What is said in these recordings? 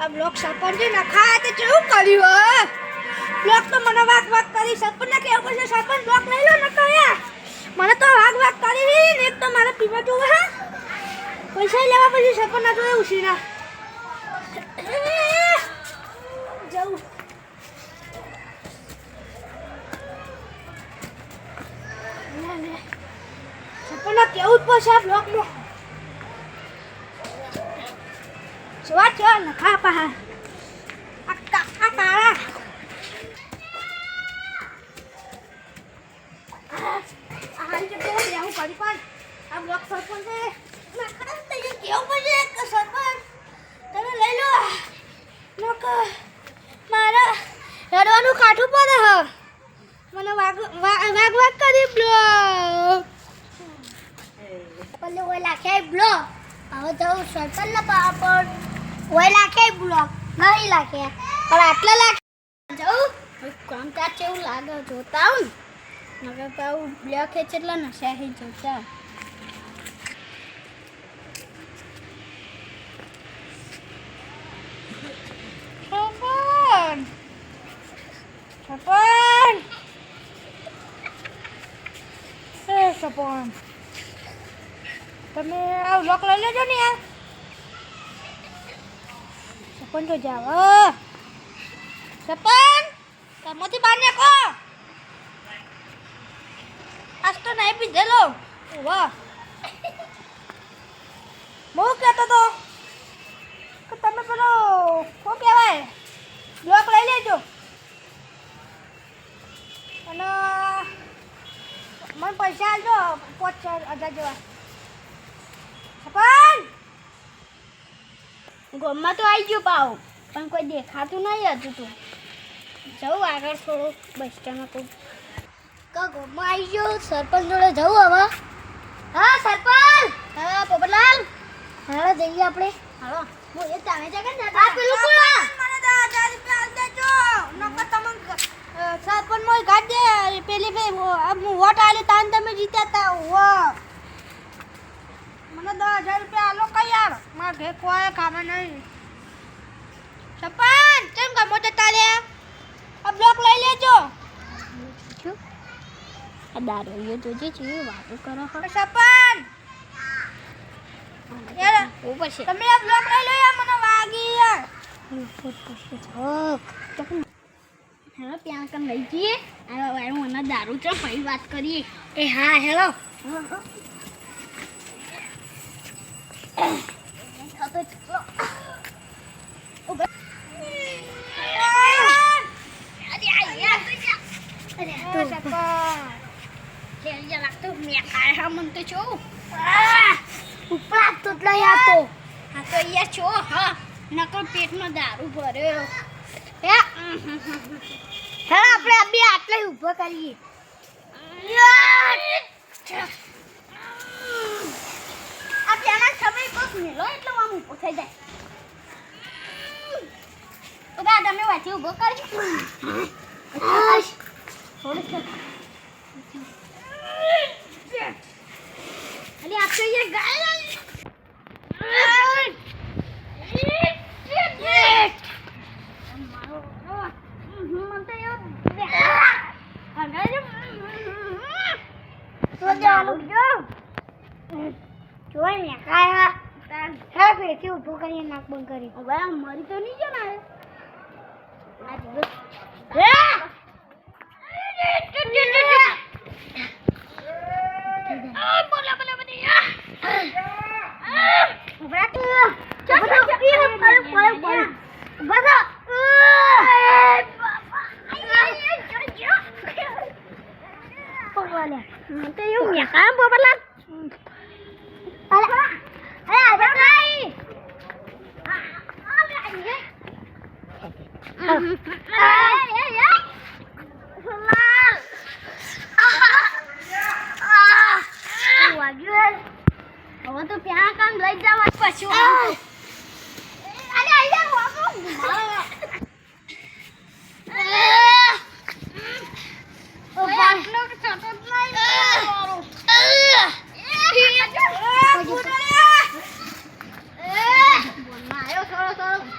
આ બ્લોક સરપંચે નખાયા તે કેવું કર્યું, હે. બ્લોક તો મને વાક વાક કરી સરપંચ ને કેવું પડશે સરપંચ બ્લોક લઈ લો નખાયા મને તો વાક વાક કરી ને એક તો મારે પીવા જોવે, હે. પૈસા લેવા પછી સરપંચ ના જોયે ઉસીના જવું. સરપંચને કેવું જ પડશે આ બ્લોકમાં જોવા છો નખા પા આ કા- આ કાળા આ હાલ જે તો લેવું કરી પણ આ બ્લોક સરપંચે નખા તૈયાર કેવું પડશે કે સરપંચ તમે લઈ લો લોક મારા રડવાનું કાઠું પડે હ મને વાગ વાગ વાગ કરી બ્લોક પેલે ઓય લાખે બ્લોક હવે તો સરપંચ ના પાપડ ઓય લાખે બ્લોક નહીં લાખે પણ આટલા લાખ જવું કામકાજ કેવું લાગે જોતા આવું ને નકર પાઉં બ્લોક એ કેટલા નશા હે જોતા સરપંચ સરપંચ એ સરપંચ તમે આ લોક લઈ લેજો ને યાર સરપંચ તો જાવ. સરપંચ કામમાંથી બહાર નીકળો. આજ તો નહીં પીધેલો. વાહ. હું કહેતો તો. કે તમે પેલો, શું કહેવાય? બ્લોક લઈ લેજો. અને મને પૈસા આપજો પાંચ હજાર જેવા સરપંચ ગમમાં તો આવી ગયો પાવ, પણ કોઈ દેખાતું નહીં હતું તું. જવું આગળ થોડું બસ સ્ટેન્ડમાં કોઈ. કા, ગમમાં આવી ગયો? સરપંચ જોડે જવું હવે. હા, સરપંચ! હા, પોપટલાલ. હાલો, જઈએ આપણે. હાલો. હું એ તમે જગન ને આ પેલું કોણ મને તો 1000 રૂપિયા આલ દેજો. નકર તમે સરપંચ મોય ગાડી પેલી ભાઈ હું વોટ આલી તાન તમે જીત્યા તા. વાહ મને દસ હજાર રૂપિયા આલો કઈ યાર? મારા ઘેર કોઈ કામે નહીં. સરપંચ કેમ ગમો જતા લે આ બ્લોક લઈ લેજો. આ દારૂ જોજે છે વાતો કરો હો. સરપંચ યાર તમે આ બ્લોક લઈ લો યાર મને વાગી યાર. હેલો ત્યાં કમ લઈ જઈએ. આ વાળું મને દારૂ છે ફરી વાત કરીએ. એ હા હેલો. નકર પેટમાં દારૂ ભર્યો આપણે બે આટલે ઊભો કરીએ આ ત્યાંના કોક એટલે આમ ઊભો થઈ જાય. તો બા તમે વાંચી ઊભો થોડુંક અરે આ તો એ ગાય જોઈ ને કાયા હે ફેરથી ઊભો કરીએ નાક બંધ કરી. મરી તો નહીં જો ને બોલા બોલા હવે તો ત્યાં કામ લઈ જવા પછી અરે અહીંયા વાગો બાટલો છતો જ નહીં બોલમાં આવ્યો થોડો થોડો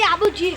俩不去。